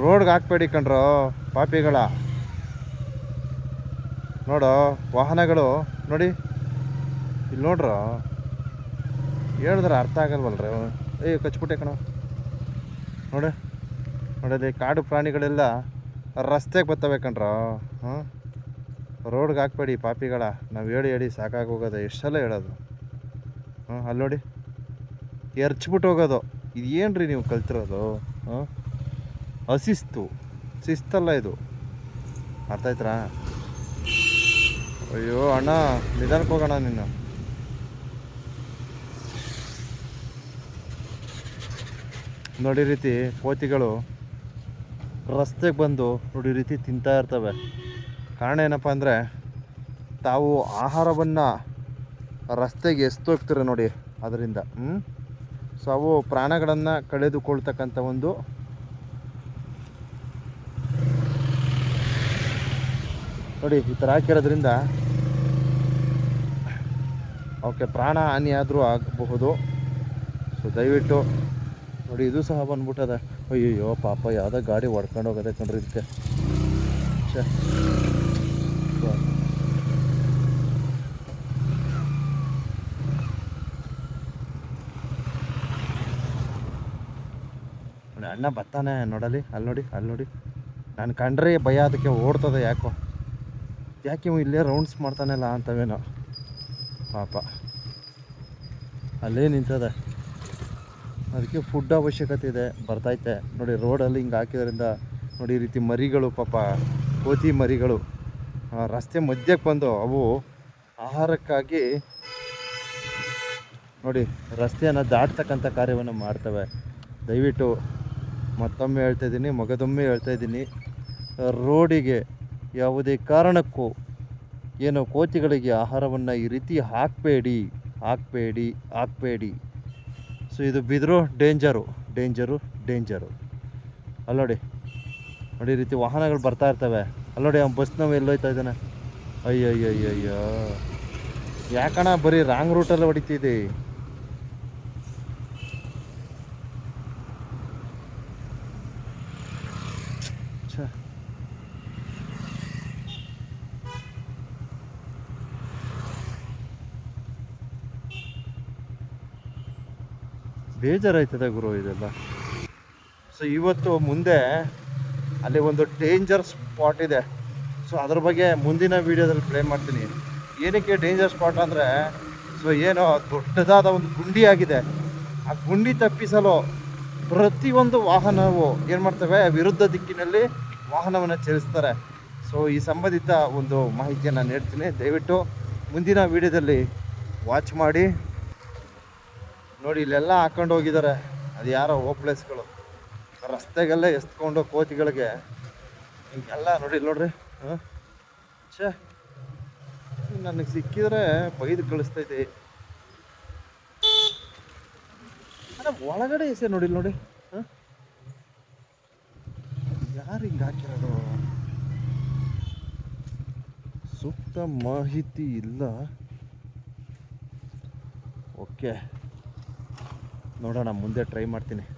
ರೋಡ್ಗೆ ಹಾಕ್ಬೇಡಿ ಕಣ್ರೋ, ಪಾಪಿಗಳ. ನೋಡೋ, ವಾಹನಗಳು, ನೋಡಿ. ಇಲ್ಲಿ ನೋಡ್ರ, ಹೇಳಿದ್ರೆ ಅರ್ಥ ಆಗಲ್ವಲ್ರಿ ಏ ಕಚ್ಬಿಟ್ಟೆ ಕಣ. ನೋಡಿ ನೋಡಲ್ಲಿ ಕಾಡು ಪ್ರಾಣಿಗಳೆಲ್ಲ ರಸ್ತೆಗೆ ಬರ್ತವೆ ಕಣ್ರ. ಹಾಂ ರೋಡ್ಗೆ ಹಾಕ್ಬೇಡಿ ಪಾಪಿಗಳ. ನಾವು ಹೇಳಿ ಹೇಳಿ ಸಾಕಾಗಿ ಹೋಗೋದು ಎಷ್ಟೆಲ್ಲ ಹೇಳೋದು. ಹ್ಞೂ, ಅಲ್ಲಿ ನೋಡಿ. ಎರ್ಚ್ಬಿಟ್ಟು ಹೋಗೋದು. ಇದು ರೀ ನೀವು ಕಲ್ತಿರೋದು? ಹಾಂ ಅಶಿಸ್ತು ಶಿಸ್ತಲ್ಲ ಇದು. ಅರ್ಥ ಅಯ್ಯೋ, ಅಣ್ಣ, ನಿಧಾನಕ್ಕೆ ಹೋಗೋಣ ನೀನು. ನೋಡಿ ರೀತಿ ಕೋತಿಗಳು ರಸ್ತೆಗೆ ಬಂದು ನೋಡಿ ರೀತಿ ತಿಂತಾ ಇರ್ತವೆ. ಕಾರಣ ಏನಪ್ಪ ಅಂದರೆ, ತಾವು ಆಹಾರವನ್ನು ರಸ್ತೆಗೆ ಎಸ್ತೋಗ್ತಾರೆ ನೋಡಿ, ಅದರಿಂದ ಹ್ಞೂ ಸೊ, ಅವು ಪ್ರಾಣಗಳನ್ನು ಕಳೆದುಕೊಳ್ತಕ್ಕಂಥ ಒಂದು ನೋಡಿ, ಈ ಥರ ಹಾಕಿರೋದ್ರಿಂದ ಅವಕ್ಕೆ ಪ್ರಾಣ ಹಾನಿ ಆದರೂ ಆಗಬಹುದು. ಸೊ ದಯವಿಟ್ಟು ನೋಡಿ, ಇದು ಸಹ ಬಂದ್ಬಿಟ್ಟದೆ. ಅಯ್ಯಯ್ಯೋ, ಪಾಪ, ಯಾವುದೋ ಗಾಡಿ ಹೊಡ್ಕೊಂಡು ಹೋಗೋದೆ ಕಣ್ರಿ ಇದಕ್ಕೆ. ಅಣ್ಣ ಬರ್ತಾನೆ ನೋಡಲಿ ಅಲ್ಲಿ ನೋಡಿ ಅಲ್ಲಿ ನೋಡಿ ನಾನು ಕಂಡ್ರೆ ಭಯ ಅದಕ್ಕೆ ಓಡ್ತದೆ ಯಾಕೋ. ಯಾಕೆ ಇಲ್ಲೇ ರೌಂಡ್ಸ್ ಮಾಡ್ತಾನಲ್ಲ ಅಂತವೇನೋ. ಪಾಪ. ಅಲ್ಲೇ ನಿಂತದೆ. ಅದಕ್ಕೆ ಫುಡ್ ಅವಶ್ಯಕತೆ ಇದೆ, ಬರ್ತೈತೆ. ನೋಡಿ ರೋಡಲ್ಲಿ ಹಿಂಗೆ ಹಾಕಿದ್ರಿಂದ ನೋಡಿ, ಈ ರೀತಿ ಮರಿಗಳು, ಪಾಪ ಕೋತಿ ಮರಿಗಳು ರಸ್ತೆ ಮಧ್ಯಕ್ಕೆ ಬಂದು ಅವು ಆಹಾರಕ್ಕಾಗಿ ನೋಡಿ, ರಸ್ತೆಯನ್ನು ದಾಟ್ತಕ್ಕಂಥ ಕಾರ್ಯವನ್ನು ಮಾಡ್ತವೆ. ದಯವಿಟ್ಟು ಮತ್ತೊಮ್ಮೆ ಹೇಳ್ತಾ ಇದ್ದೀನಿ, ಮಗದೊಮ್ಮೆ ಹೇಳ್ತಾ ಇದ್ದೀನಿ. ರೋಡಿಗೆ ಯಾವುದೇ ಕಾರಣಕ್ಕೂ ಏನು ಕೋತಿಗಳಿಗೆ ಆಹಾರವನ್ನು ಈ ರೀತಿ ಹಾಕಬೇಡಿ ಹಾಕಬೇಡಿ ಹಾಕಬೇಡಿ. ಸೊ ಇದು ಬಿದ್ದರೂ ಡೇಂಜರು ಡೇಂಜರು ಡೇಂಜರು. ಅಲ್ಲೋಡಿ, ನೋಡಿ ರೀತಿ ವಾಹನಗಳು ಬರ್ತಾ ಇರ್ತವೆ. ಅಲ್ಲೋಡಿ ಅವ್ನು ಬಸ್ನವ ಎಲ್ಲೋಯ್ತಾ ಇದ್ದಾನೆ? ಅಯ್ಯಯ್ಯಯ್ಯಯ್ಯೋ. ಅಯ್ಯೋ ಅಯ್ಯೋ ಅಯ್ಯೋ ಯಾಕಣ ಬರೀ ರಾಂಗ್ ರೂಟಲ್ಲಿ ಹೊಡಿತಿದ್ದಿ ಛೆ. ಬೇಜಾರಾಯ್ತದೆ ಗುರು ಇದೆಲ್ಲ. ಸೊ ಇವತ್ತು ಮುಂದೆ ಅಲ್ಲಿ ಒಂದು ಡೇಂಜರ್ ಸ್ಪಾಟ್ ಇದೆ. ಸೊ ಅದ್ರ ಬಗ್ಗೆ ಮುಂದಿನ ವೀಡಿಯೋದಲ್ಲಿ ಪ್ಲೇ ಮಾಡ್ತೀನಿ. ಏನಕ್ಕೆ ಡೇಂಜರ್ ಸ್ಪಾಟ್ ಅಂದರೆ ಸೊ ಏನೋ ದೊಡ್ಡದಾದ ಒಂದು ಗುಂಡಿ ಆಗಿದೆ. ಆ ಗುಂಡಿ ತಪ್ಪಿಸಲು ಪ್ರತಿಯೊಂದು ವಾಹನವು ಏನು ಮಾಡ್ತವೆ? ವಿರುದ್ಧ ದಿಕ್ಕಿನಲ್ಲಿ ವಾಹನವನ್ನು ಚಲಿಸ್ತಾರೆ. ಸೊ ಈ ಸಂಬಂಧಿತ ಒಂದು ಮಾಹಿತಿಯನ್ನು ನೀಡ್ತೀನಿ. ದಯವಿಟ್ಟು ಮುಂದಿನ ವೀಡಿಯೋದಲ್ಲಿ ವಾಚ್ ಮಾಡಿ. ನೋಡಿ, ಇಲ್ಲೆಲ್ಲ ಹಾಕೊಂಡು ಹೋಗಿದ್ದಾರೆ. ಅದು ಯಾರೋ ಹೋಪ್ಲೆಸ್ಗಳು ರಸ್ತೆಗೆಲ್ಲ ಎಸ್ಕೊಂಡು ಕೋತಿಗಳಿಗೆ. ಹಿಂಗೆಲ್ಲ ನೋಡಿ, ನೋಡ್ರಿ. ಹಾಂ? ಛೇ. ನನಗೆ ಸಿಕ್ಕಿದ್ರೆ ಬೈದು ಕಳಿಸ್ತೈತಿ. ಒಳಗಡೆ ಎಸೆ ನೋಡಿ, ಇಲ್ಲಿ ನೋಡಿ. ಹಾಂ? ಯಾರು ಹಿಂಗೆ ಹಾಕಿರೋದು? ಸೂಕ್ತ ಮಾಹಿತಿ ಇಲ್ಲ. ಓಕೆ. ನೋಡೋಣ ಮುಂದೆ ಟ್ರೈ ಮಾಡ್ತೀನಿ.